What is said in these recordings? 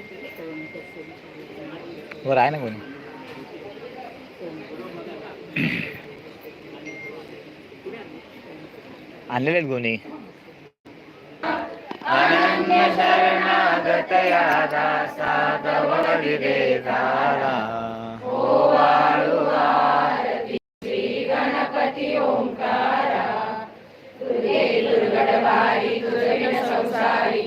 असते ते. ऐका ना. ओम तत्सदिती वरेण्यं भर्गो देवस्य धीमहि धियो यो न प्रचोदयात्. तेवढं.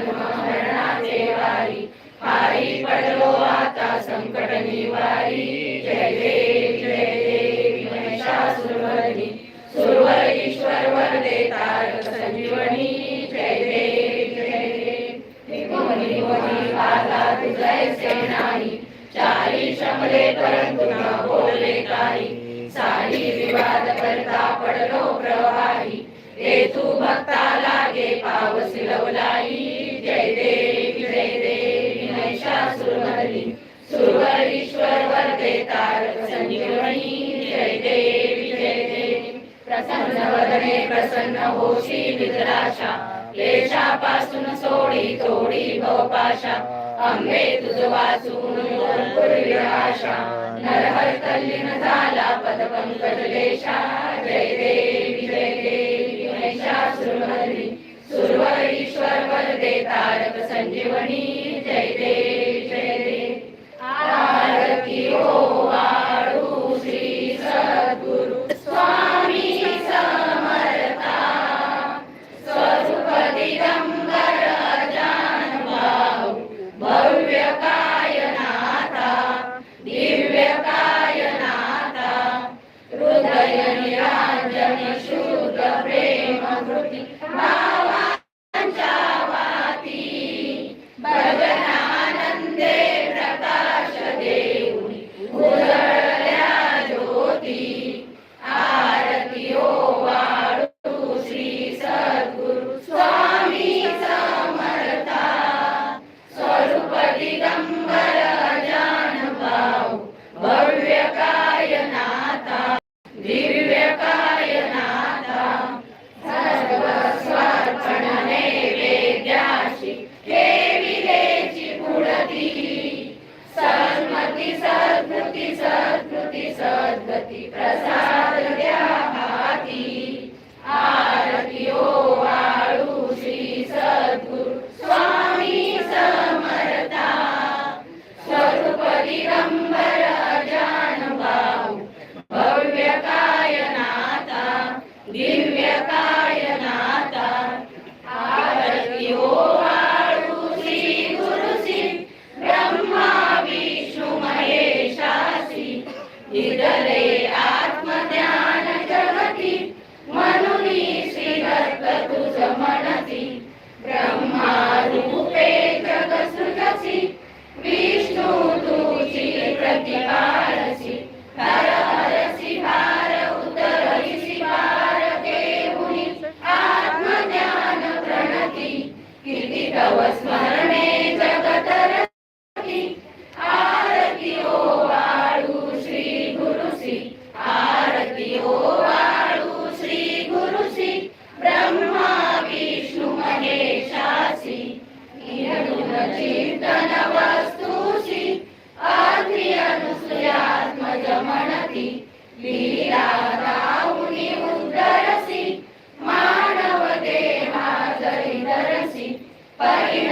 Amen. पाच बोटात धरा. हिरवा. आणि झाडाचं. सगळ्या टाकायचं जय देवी तसंच काय चिंतन नाही आले ते म्हणती लीला वर उद्धरसी मानव देहा जरी धरसी कोणी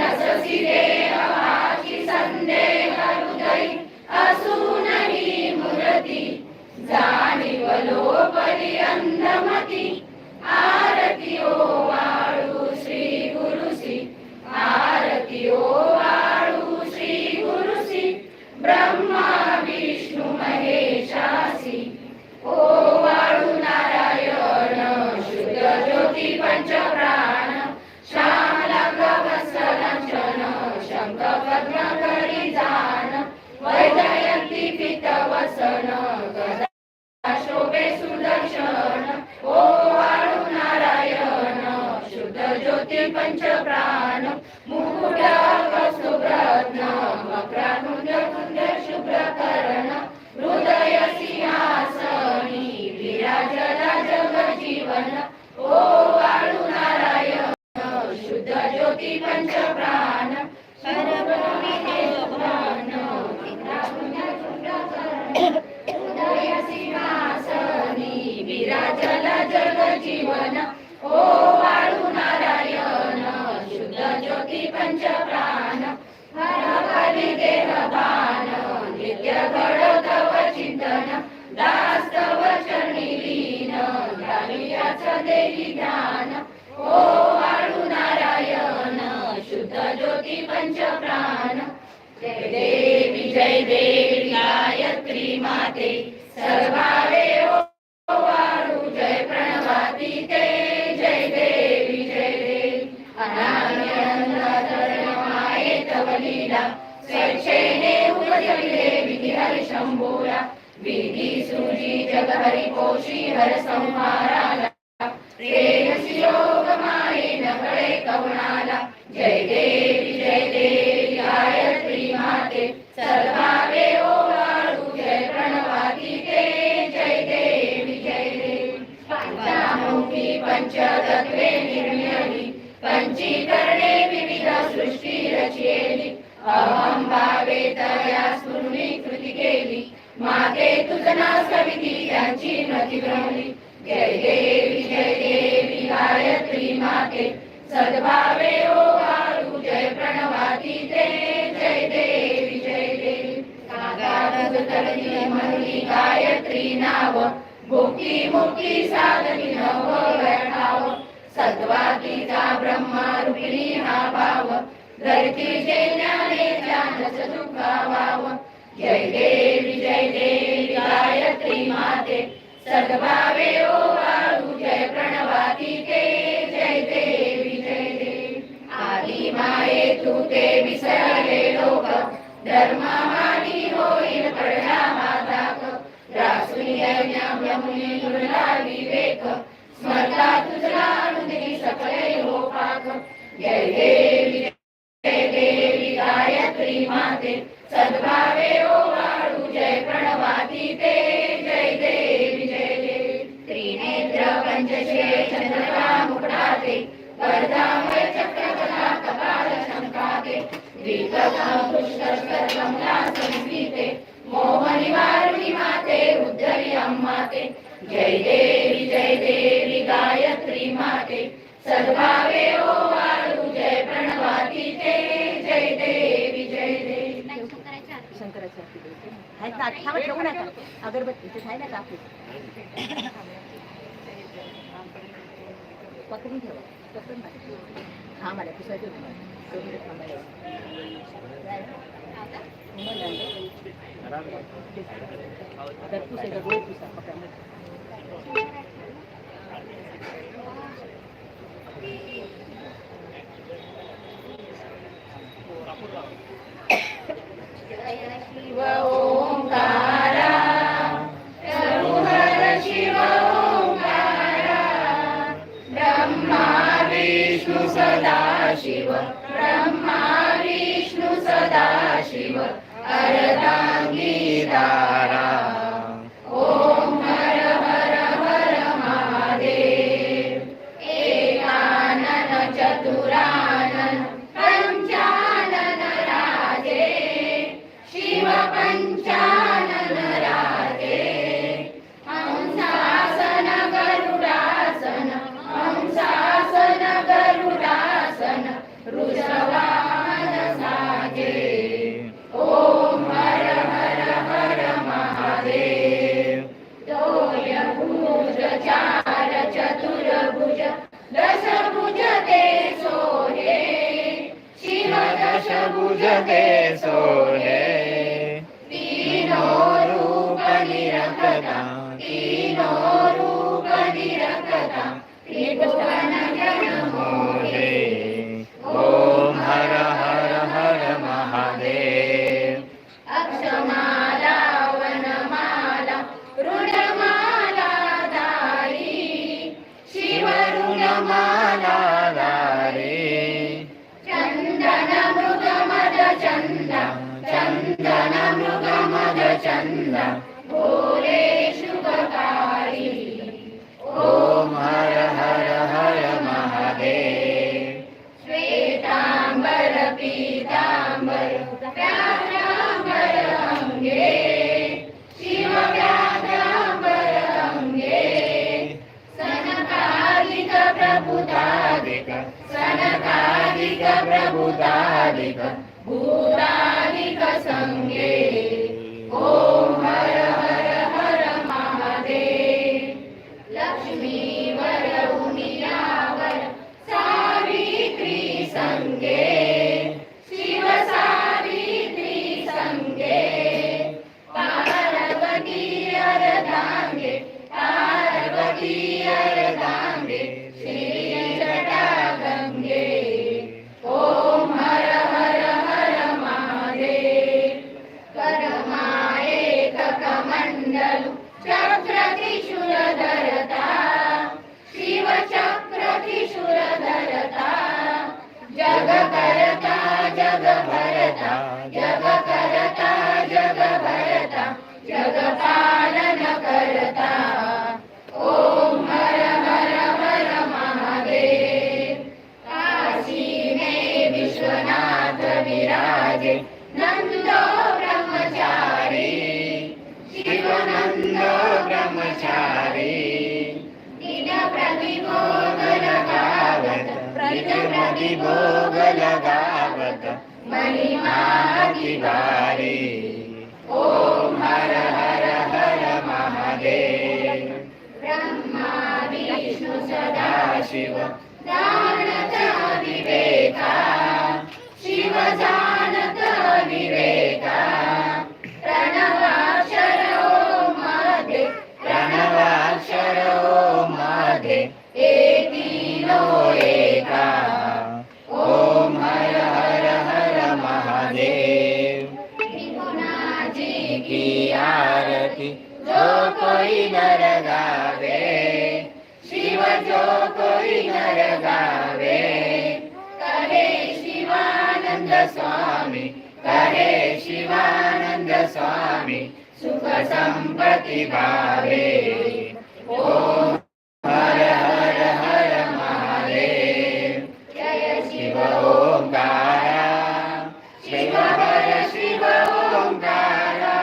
देहाची संदेह दासा असूनही मुरती जाणीव लोपरी अंधमती Sir. द्रावियाच देवी ज्ञान. ओ वाळू नारायण शुद्ध ज्योती पंचप्राण. जय देवी जय देवी गायत्री माते. सर्वावे ओ वाळू जय प्रणवाती ते. जय देवी जय देवी. अनान्य तव लीला. स्वेच्छेने उपजविले विधिहर शंभोरा शंभूला. विधी सुजी जग हरि पोषी हर संहारा प्रेयसी योग माये नकळे कवणाला जय देवी जय देवी गायत्री माते सर्वावे ओ जय प्रणवाती ते जय देवी जय देवी पंचामुखी पंचतत्वे निर्मिली पंचीकरणे विविध सृष्टी भावे तया कृती केली माते तुझना सविती त्यांची नदी भ्रमली जय देवी सद्भावे ओ जय प्रणवाती ते जय देवी जय देवी. कागाड म्हणली गायत्री नाव भुकी मुकी साधनी नव वैठाव सद्वातीचा ब्रह्मा रूपिणी हा भाव धरती जे ज्ञाने ज्ञानच दुःखावाव. जय देवी जय देवी गायत्री माते सद्भावे ओ वाळू जय प्रणवाती ते माये तू ते विसरले लोक. धर्महानी होईल पडला रासुनी दुर्ला विवेक. स्मरता तुझला हृदय सकळे हो पाक जय देवी जय देवी गायत्री माते. सद्भावे ओ वाळू जय प्रणवाती ते. जय देवी जय देवी. त्रिनेत्र पंचशे चंद्रका मुकुटाते वर्धामय चक्रकला कपाल संस्कृते मोहनी माते अम्माते. जय देवी जय देवी गायत्री माते. सद्भावे ओ वाळू जय प्रणवाती ते जय देवी जय देवी. शंकराचार्य अगरबत्ती आहे ना कापूर पकडून ठेवा. पकडून हा मला पुसायचं होतं Jaya प्रभुतादिक भूतादिक की स्वामी सुख संपत्ति भावे। ओम हर हर हर महादेव। जय शिव ओंकारा। शिव हर शिव ओंकारा।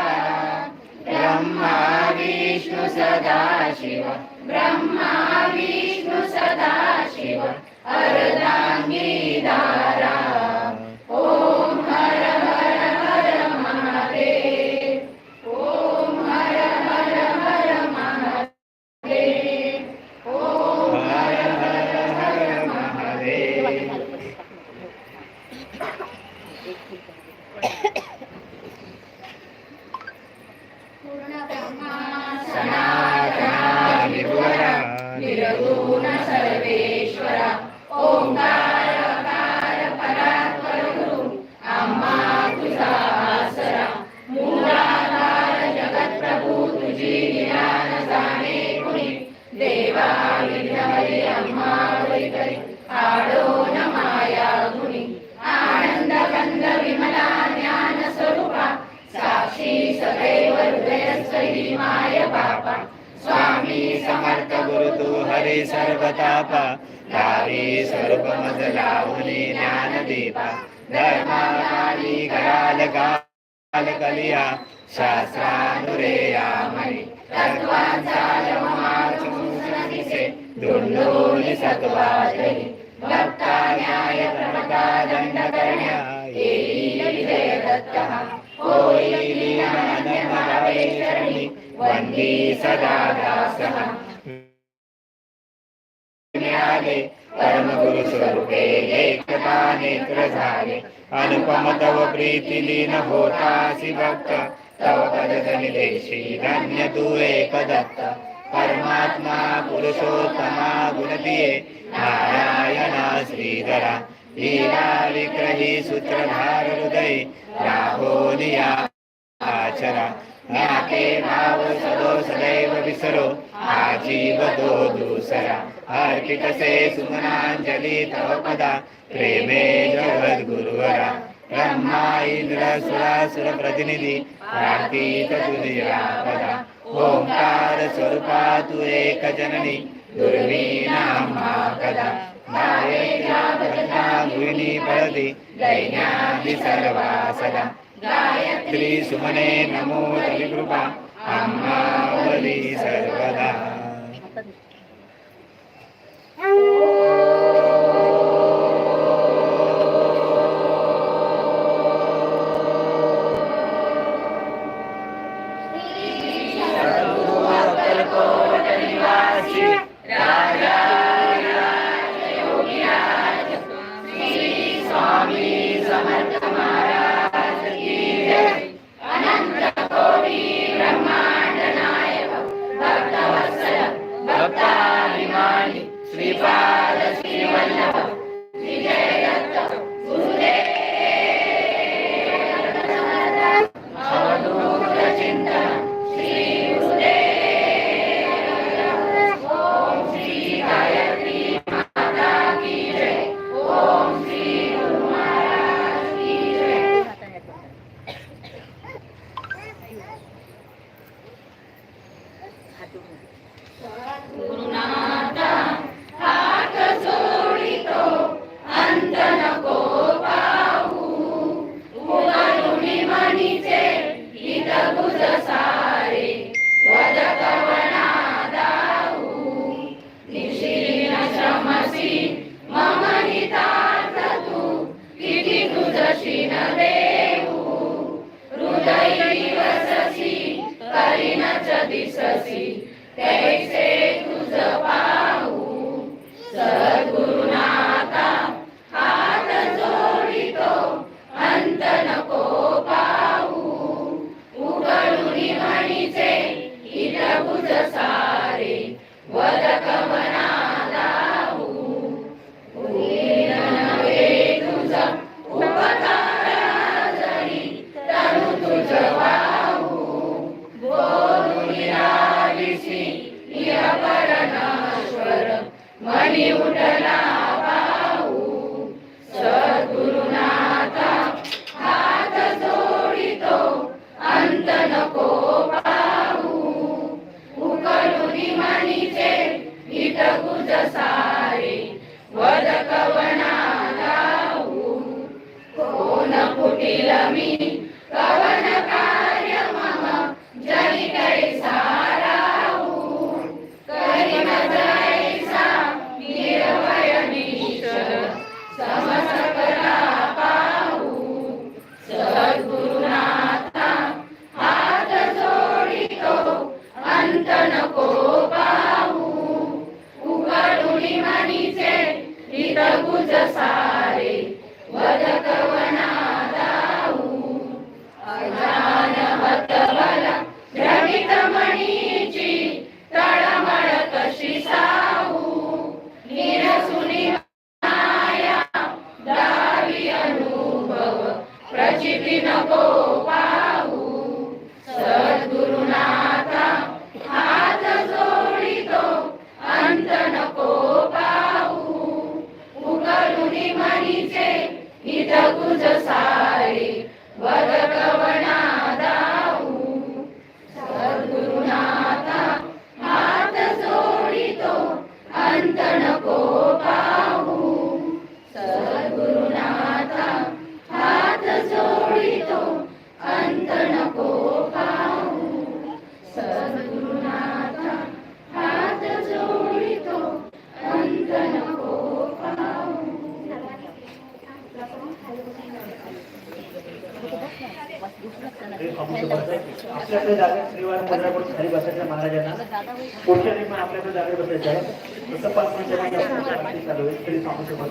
ब्रह्मा विष्णु सदा शिव। ब्रह्मा विष्णु सदा शिव। अर्धांगी दान माय बापा स्वामी समर्थ गुरु तू हरी सर्वतापा. लावे सर्व मज लावणी ज्ञान दीपा. धर्माली काली कराल काल कलिया. शास्त्रानुरेया मणी तत्वांचा जमाच दिसे. दुंडोली सत्वादरी भक्ता न्याय प्रणता दंड करण्या. येई विजय दत्तः. होईल ज्ञानमभावे शरणी. वंदी सदा दासः। आले परम गुरु स्वरूपे एकता नेत्र झाले अनुपम तव प्रीती लीन होतासी भक्त। तव पदधनी देशी धन्य तू एक दत्त परमात्मा पुरुषोत्तमा गुणतीये नारायणा श्रीधरा। लीला विग्रही सूत्रधार हृदय। राहो निया आचरा। ज्ञाते नाव सदो सदैव विसरो आजीव दो दूसरा। अर्पितसे सुमनांजलि तव पदा प्रेमे जगद्गुरुवरा। ब्रह्मा इंद्र सुरासुर प्रतिनिधि प्रातीत तुझिया पदा। ओंकार स्वरूपा तु एक जननी दुर्वी मा कदा नायका भजना भुविनी दैन्यादि सर्वा सदा सुमने नमो कृपा आम्हावरी सर्वदा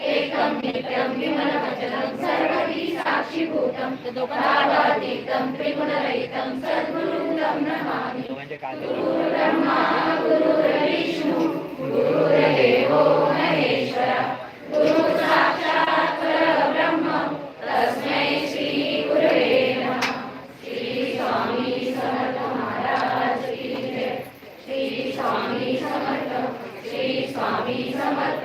एकम नित्यम विमल वचनम सर्वदी साक्षीभूतम तदातीतम त्रिगुणरहितम सद्गुरुं नमामि। गुरु ब्रह्मा गुरु विष्णु गुरु देवो महेश्वर गुरु साक्षात् परब्रह्म। तस्मै श्री गुरवे नमः। श्री स्वामी समर्थ महाराज की जय। श्री स्वामी समर्थ श्री स्वामी समर्थ।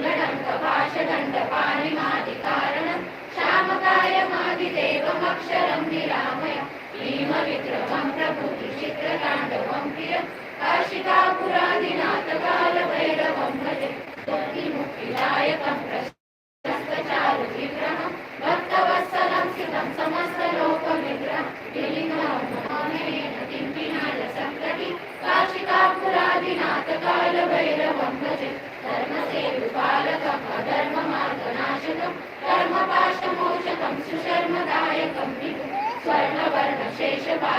शूलडङ्कपाशदण्डपाणिमादिकारणं श्यामकायमादिदेवमक्षरं निरामय भीमविक्रमं प्रभुतिचित्रताण्डवं प्रिय काशिकापुरादिनाथकालभैरवं भजे मुक्तिदायकं प्रस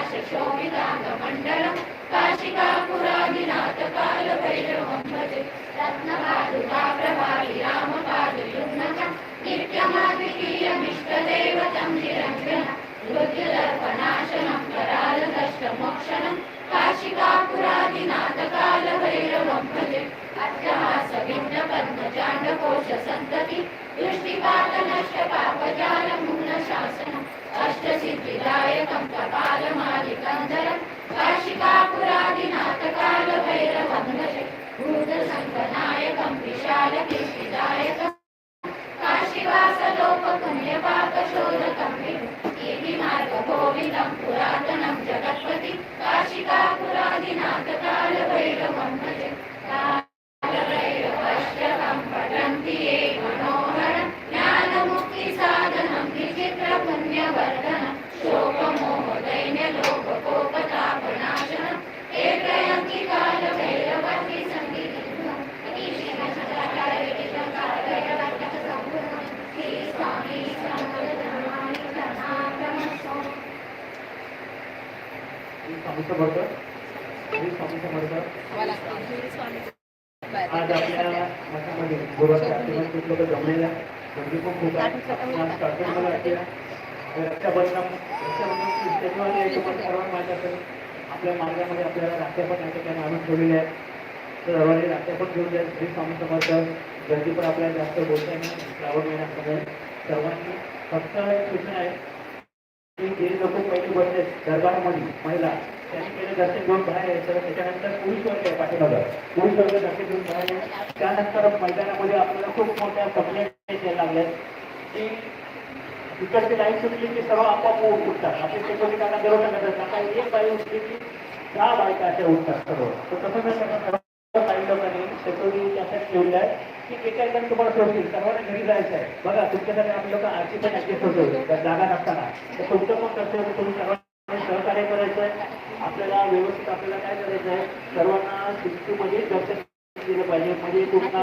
स्वर्णवर्णशेषपाशशोभिताङ्गमण्डलं काशिकापुरादिनाथकालभैरवं भजे रत्नपादुकाप्रभावि रामपादयुग्नकं नित्यमाद्वितीयमिष्टदेवतं निरञ्जनं मृत्युदर्पणाशनं करालदष्टमोक्षणं काशिकापुरादिनाथकालभैरवं भजे अट्टहासविघ्नपद्मजाण्डकोशसन्तति दृष्टिपातनष्टपापजालमूलशासनम् अष्टसिद्धिदायकं कपालमालिकन्धरं काशिकापुरादिनाथकालभैरवं भजे भूतसङ्गनायकं विशालकीर्तिदायकं विभु जगत्पति काशिकापुरादिनाथकालभैरवं भजे कालभैरवष्टकं पठन्ति ये मनोहरं ज्ञानमुक्तिसाधनं विचित्रपुण्यवर्धनं शोकमोहदैन्यलोककोपतापनाशनम् एकयन्ति कालभैरवति श्री स्वामी समर्पणामि प्रणामस्तु श्री स्वामी समर्थ श्री स्वामी समर्थ आज आपल्या मठामध्ये गुरुवारच्या आशीर्वाद खूप लोक जमलेल्या गर्दी पण खूप आहे आज स्टार्टिंगला वाटलेला रक्षाबंधन रक्षाबंधन फेस्टिवल आहे तुम्हाला सर्वांना माहीत असेल आपल्या मार्गामध्ये आपल्याला राख्या पण या ठिकाणी आणून ठेवलेल्या आहेत. सर्वांनी राख्या पण घेऊन द्या श्री स्वामी समर्थ. गर्दी पण आपल्याला जास्त बोलता नाही श्रावण महिन्यामध्ये. सर्वांनी फक्त एक सूचना आहे की जे लोक पहिली बसले दरबारमध्ये महिला त्यांनी पहिले दर्शन घेऊन बाहेर यायचं. त्याच्यानंतर पुरुष वर्ग आहे पाठीमागं. पुरुष वर्ग दर्शन घेऊन बाहेर त्यानंतर मैदानामध्ये आपल्याला खूप मोठ्या कंप्लेंट यायला लागल्या. की इकडची लाईन सुटली की सर्व आपोआप उठतात. आपले सेक्युरिटी काका दररोज सांगत असतात एक बाई उठली की दहा बायका अशा उठतात सर्व तसं न करता काही लोकांनी त्यासाठी ठेवले आहे. की एका एकाने तुम्हाला सोडतील सर्वांना घरी जायचं आहे. बघा तुमच्यासाठी आम्ही लोक आरची पण ऍडजस्ट होतो त्या जागा नसताना तर तुमचं पण कर्तव्य तुम्ही सहकार्य करायचं आहे? आपल्याला व्यवस्थित आपल्याला काय करायचं आहे? सर्वांना शिस्तीमध्ये दर्शन दिलं पाहिजे. म्हणजे कुठला